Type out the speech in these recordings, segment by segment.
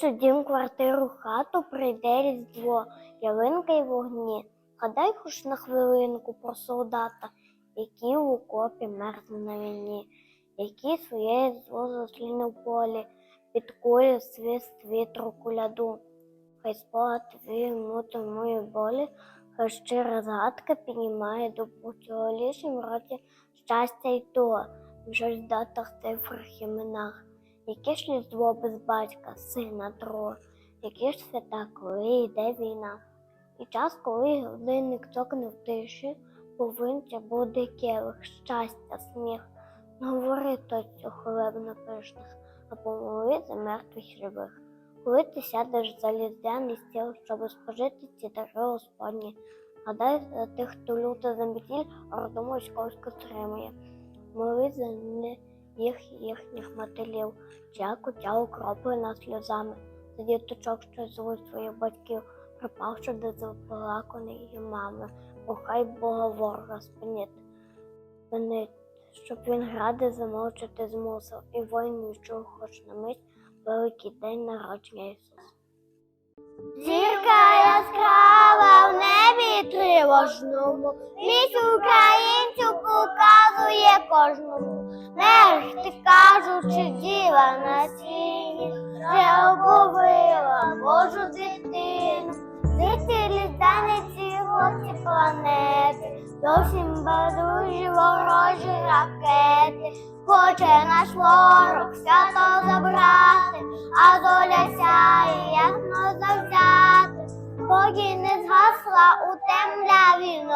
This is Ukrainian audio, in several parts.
Кличу дім, квартиру, хату, прийде різдво, ялинка й вогні. Гадай хоч на хвилинку про солдата, який в окопі мерзне на війні, який своє зло зустріне в полі, під кулі свист вітру куляду. Хай спогад твій мути мої болі, хай щира згадка піднімає до у лішім році щастя й то, в щось датах цифрах іменах. Яке ж різдво без батька, сина тро, які ж свята, коли йде війна. І час, коли годинник цокне в тиші, повинця буде келих, щастя, сміх. Говори тоцю хлебно пишних, а помоли за мертвих живих. Коли ти сядеш за ліздяний стіл, щоб спожити ці дари Господні, гадай за тих, хто люто за метіль, орду московську стримує. Молись за них їх їхніх мотилів, чия кутя укроплена сльозами, за діточок, що звуть своїх батьків, припавши до заплаканої мами, Похай Бога ворога спинить, спинить, щоб він гради замовчати змусив, і воїн відчув хоч на мить. Великий день народження Ісуса. Зірка яскрава в небі тривожному, вісь українцю показує кожному. Не ти кажучи, діва на сіні, вже оповила Божу дитину. Діти літаниці, хлопці планети, зовсім байдужі ворожі ракети. Хоче наш ворог свято забрати, а доля сяє,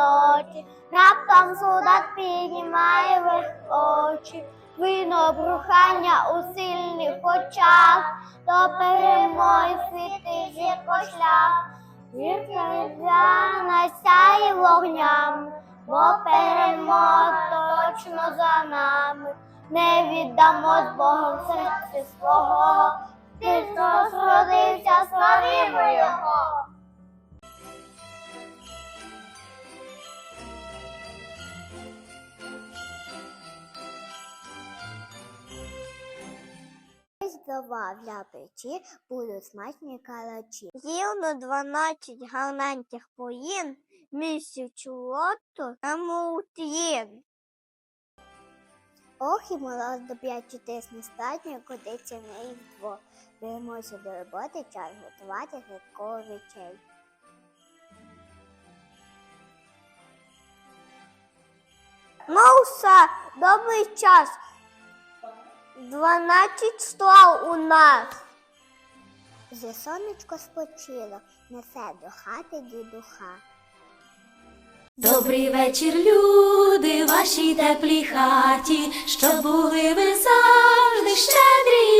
ночі, раптом солдат піднімає вверх очі. Вино брухання у сильних очах, до перемоги світить зірко шлях. Зірка різдвяна сяє вогнями, бо перемога точно за нами. Не віддамо з Богом серце свого, Христос родився, славімо Його. Різдва для печі будуть смачні калачі. Рівно 12 гарненьких поїн, місяцю лоту на мутін. Ох, і мороз до п'ять чудесні статні, кудиться неї вдвох. Беремося до роботи, час готувати святкову вечерю. Ну добрий час. Дванадцять сто у нас. Вже сонечко спочило, несе до хати дідуха. Добрий вечір, люди, вашій теплій хаті, щоб були ви завжди щедрі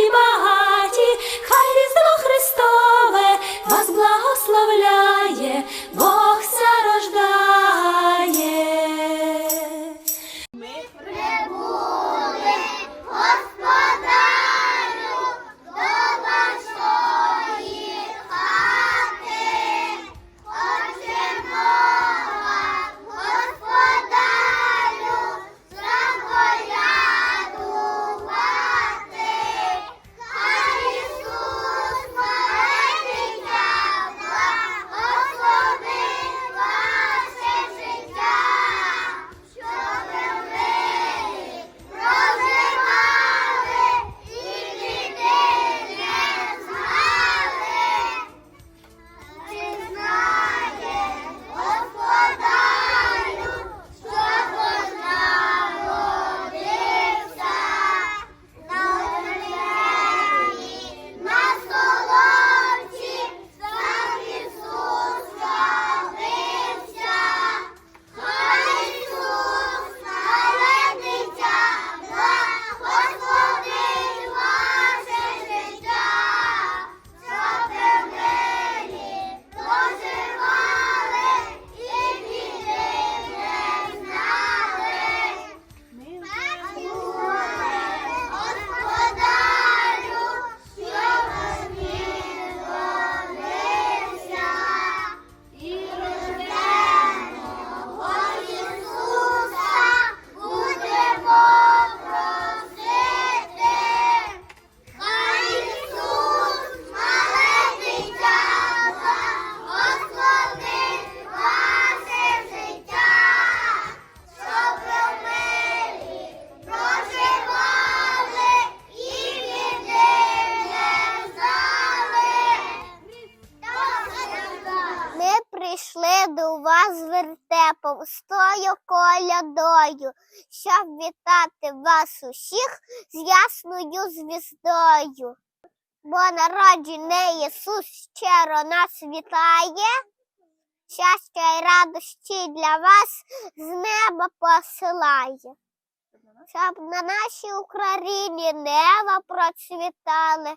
вертепом, колядою, щоб вітати вас усіх з ясною звіздою. Бо народжений Ісус щиро нас вітає, щастя й радості для вас з неба посилає. Щоб на нашій Україні нева процвітали,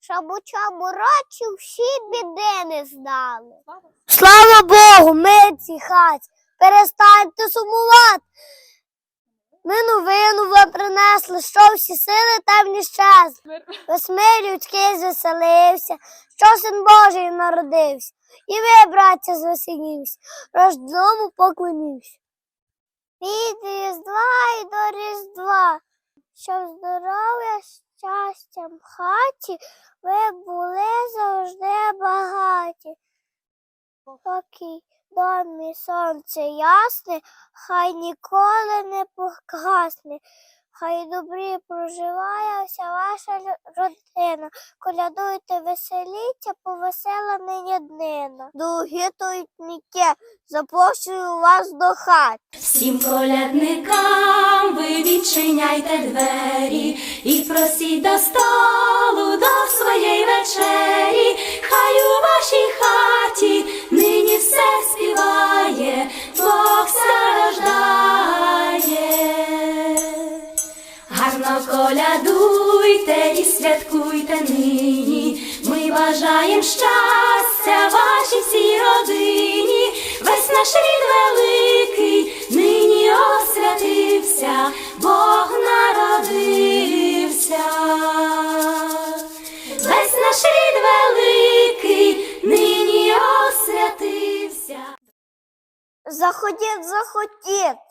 щоб у цьому році всі біди не знали. Слава Богу, ми хаті, перестаньте сумувати. Ми новину вам принесли, що всі сили темні щезли. Весь мир людський звеселився, що син Божий народився. І ви, браття, звеселівся, рождому поклонівся. Від Різдва і до Різдва, щоб здоров'я, щастям в хаті ви були завжди багаті. Поки домі сонце ясне, хай ніколи не погасне. Хай добрі проживає вся ваша родина. Колядуйте, веселіться, повесела нині днина. Довгі тойтники, запрошую вас до хат. Всім колядникам ви відчиняйте двері і просіть до столу до своєї вечері. Хай у вашій хаті все співає, Бог страждає. Гарно колядуйте і святкуйте нині. Ми бажаєм щастя вашій всій родині. Весь наш рід великий нині освятився, Бог народився. Весь наш рід великий Заходіть,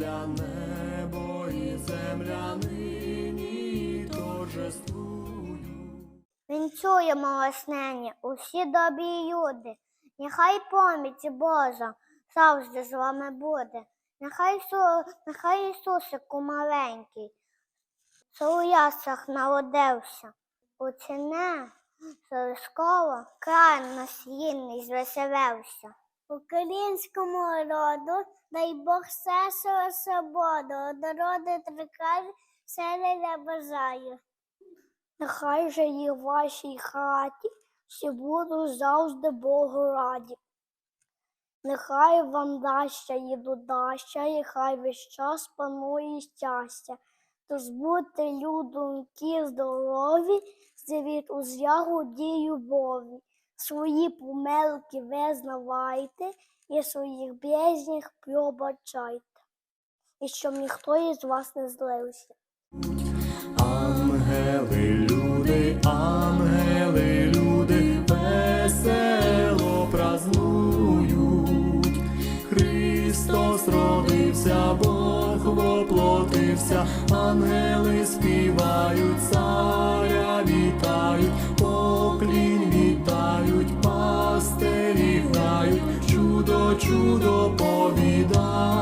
заходіть. небо і земля нині торжествують. Вінчуємо вас усі добрі люди. Нехай поміч Божа завжди з вами буде. Нехай, Ісу, нехай Ісусику маленький, що у яслах народився. Учене, Соросково, край нас гідний звеселився. Українському роду дай Бог сесу свободу, народи трикай, селя бажаю. Нехай же і в вашій хаті всі будуть завжди Богу раді. Нехай вам даща і додаща, і хай весь час панує щастя. Тож будьте людоньки здорові, живіть у зягоді й любові. Свої помилки визнавайте і своїх ближніх пробачайте. І щоб ніхто із вас не злився. Ангели, люди, ангели, люди, весело празнують. Христос родився, Бог воплотився, ангели співають, чудо, чудо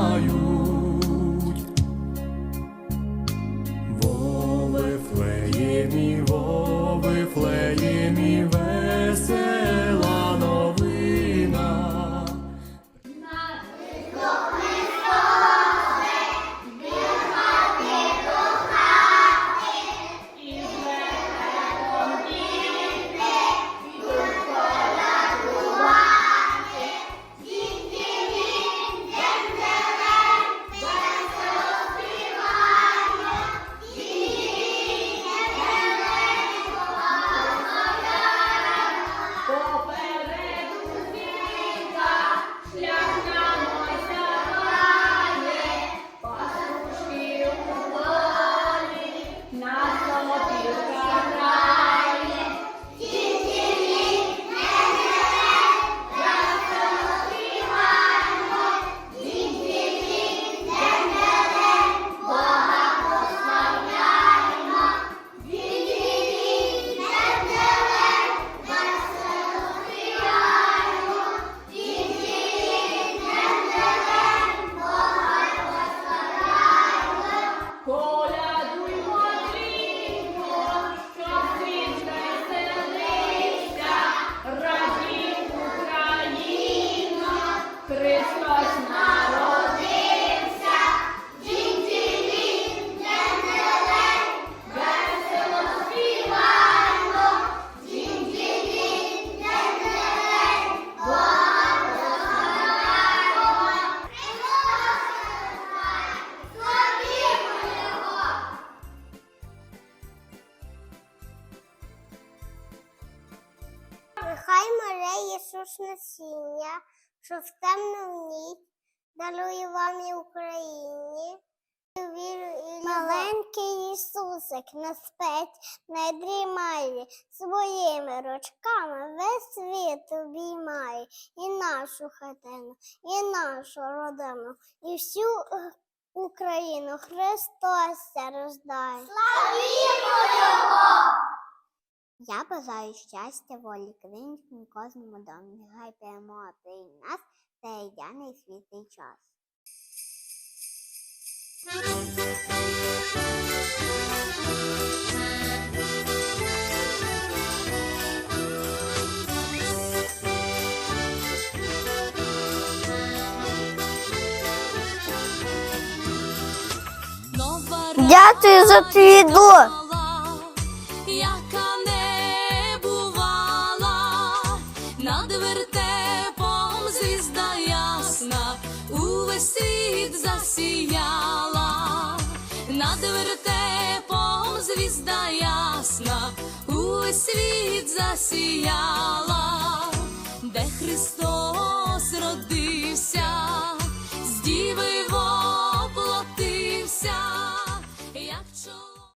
Нехай море Ісус насіння, що в темну ніч дарує вам і Україні. Маленький Ісусик на спець не дрімає, своїми ручками весь світ обіймає і нашу хатину, і нашу родину, і всю е, Україну Христос рождає. Я бажаю щастя, волі, клинічному кожному домі. Нехай перемога прийде нас та ідеальний світлий час. Дякую за твій дар. засіяла, над вертепом звізда ясна, у світ засіяла, де Христос родився.